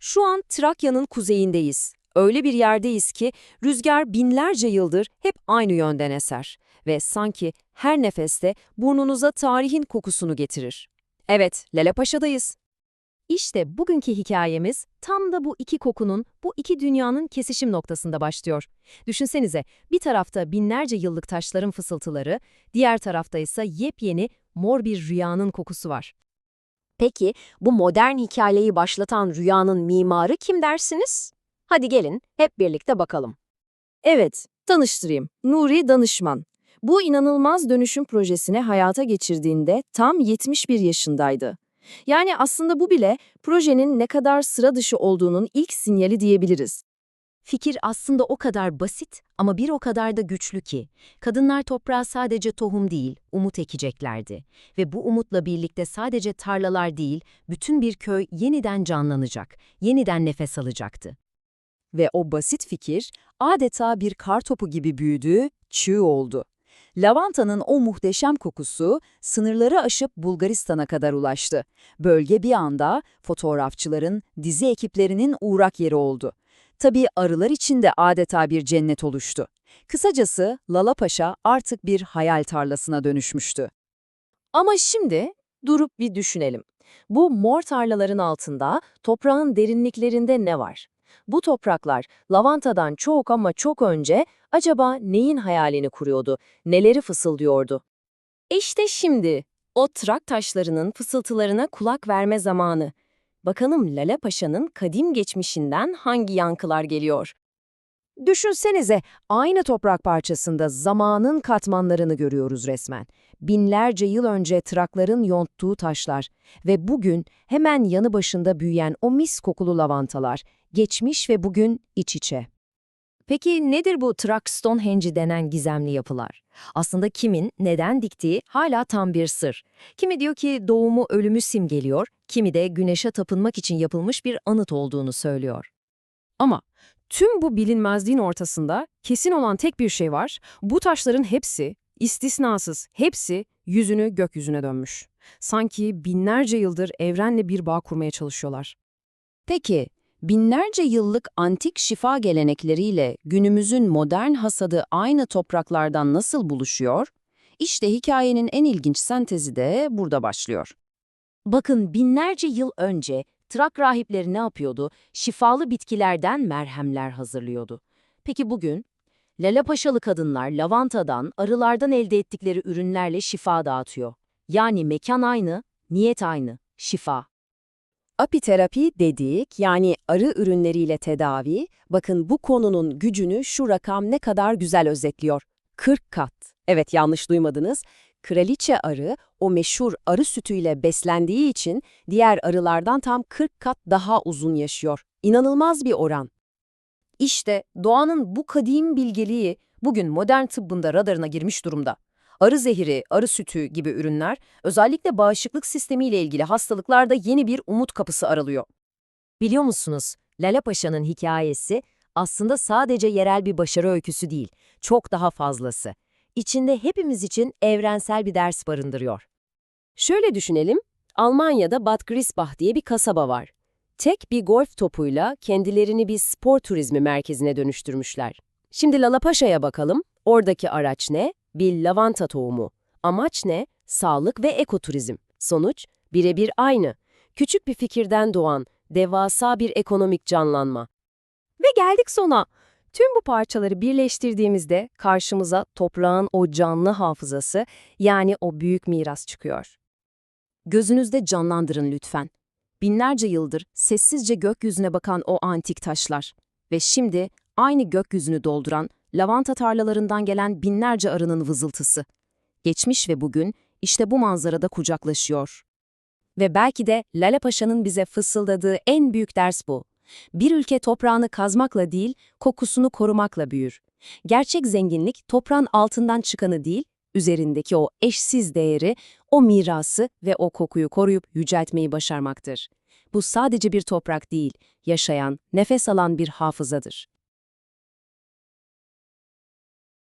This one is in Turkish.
Şu an Trakya'nın kuzeyindeyiz. Öyle bir yerdeyiz ki rüzgar binlerce yıldır hep aynı yönden eser ve sanki her nefeste burnunuza tarihin kokusunu getirir. Evet, Lalepaşa'dayız. İşte bugünkü hikayemiz tam da bu iki kokunun, bu iki dünyanın kesişim noktasında başlıyor. Düşünsenize, bir tarafta binlerce yıllık taşların fısıltıları, diğer tarafta ise yepyeni mor bir rüyanın kokusu var. Peki bu modern hikayeyi başlatan rüyanın mimarı kim dersiniz? Hadi gelin hep birlikte bakalım. Evet, tanıştırayım. Nuri Danışman. Bu inanılmaz dönüşüm projesini hayata geçirdiğinde tam 71 yaşındaydı. Yani aslında bu bile projenin ne kadar sıra dışı olduğunun ilk sinyali diyebiliriz. Fikir aslında o kadar basit ama bir o kadar da güçlü ki, kadınlar toprağa sadece tohum değil, umut ekeceklerdi. Ve bu umutla birlikte sadece tarlalar değil, bütün bir köy yeniden canlanacak, yeniden nefes alacaktı. Ve o basit fikir adeta bir kartopu gibi büyüdü, çığ oldu. Lavantanın o muhteşem kokusu sınırları aşıp Bulgaristan'a kadar ulaştı. Bölge bir anda fotoğrafçıların, dizi ekiplerinin uğrak yeri oldu. Tabii arılar için de adeta bir cennet oluştu. Kısacası Lalapaşa artık bir hayal tarlasına dönüşmüştü. Ama şimdi durup bir düşünelim. Bu mor tarlaların altında, toprağın derinliklerinde ne var? Bu topraklar lavantadan çok ama çok önce acaba neyin hayalini kuruyordu, neleri fısıldıyordu? İşte şimdi o trak taşlarının fısıltılarına kulak verme zamanı. Bakalım Lale Paşa'nın kadim geçmişinden hangi yankılar geliyor? Düşünsenize, aynı toprak parçasında zamanın katmanlarını görüyoruz resmen. Binlerce yıl önce trakların yonttuğu taşlar ve bugün hemen yanı başında büyüyen o mis kokulu lavantalar, geçmiş ve bugün iç içe. Peki nedir bu Trak Stonehenge denen gizemli yapılar? Aslında kimin, neden diktiği hala tam bir sır. Kimi diyor ki doğumu ölümü simgeliyor, kimi de güneşe tapınmak için yapılmış bir anıt olduğunu söylüyor. Ama tüm bu bilinmezliğin ortasında kesin olan tek bir şey var. Bu taşların hepsi, istisnasız hepsi yüzünü gökyüzüne dönmüş. Sanki binlerce yıldır evrenle bir bağ kurmaya çalışıyorlar. Peki, binlerce yıllık antik şifa gelenekleriyle günümüzün modern hasadı aynı topraklardan nasıl buluşuyor? İşte hikayenin en ilginç sentezi de burada başlıyor. Bakın binlerce yıl önce Trak rahipleri ne yapıyordu? Şifalı bitkilerden merhemler hazırlıyordu. Peki bugün? Lalapaşalı kadınlar lavantadan, arılardan elde ettikleri ürünlerle şifa dağıtıyor. Yani mekan aynı, niyet aynı, şifa. Apiterapi dedik, yani arı ürünleriyle tedavi, bakın bu konunun gücünü şu rakam ne kadar güzel özetliyor. 40 kat. Evet yanlış duymadınız. Kraliçe arı o meşhur arı sütüyle beslendiği için diğer arılardan tam 40 kat daha uzun yaşıyor. İnanılmaz bir oran. İşte doğanın bu kadim bilgeliği bugün modern tıbbında radarına girmiş durumda. Arı zehri, arı sütü gibi ürünler özellikle bağışıklık sistemiyle ilgili hastalıklarda yeni bir umut kapısı aralıyor. Biliyor musunuz, Lale Paşa'nın hikayesi aslında sadece yerel bir başarı öyküsü değil, çok daha fazlası. İçinde hepimiz için evrensel bir ders barındırıyor. Şöyle düşünelim, Almanya'da Bad Griesbach diye bir kasaba var. Tek bir golf topuyla kendilerini bir spor turizmi merkezine dönüştürmüşler. Şimdi Lalapaşa'ya bakalım. Oradaki araç ne? Bir lavanta tohumu. Amaç ne? Sağlık ve ekoturizm. Sonuç? Birebir aynı. Küçük bir fikirden doğan, devasa bir ekonomik canlanma. Ve geldik sona. Tüm bu parçaları birleştirdiğimizde karşımıza toprağın o canlı hafızası, yani o büyük miras çıkıyor. Gözünüzde canlandırın lütfen. Binlerce yıldır sessizce gökyüzüne bakan o antik taşlar ve şimdi aynı gökyüzünü dolduran lavanta tarlalarından gelen binlerce arının vızıltısı. Geçmiş ve bugün işte bu manzarada kucaklaşıyor. Ve belki de Lale Paşa'nın bize fısıldadığı en büyük ders bu. Bir ülke toprağını kazmakla değil, kokusunu korumakla büyür. Gerçek zenginlik toprağın altından çıkanı değil, üzerindeki o eşsiz değeri, o mirası ve o kokuyu koruyup yüceltmeyi başarmaktır. Bu sadece bir toprak değil, yaşayan, nefes alan bir hafızadır.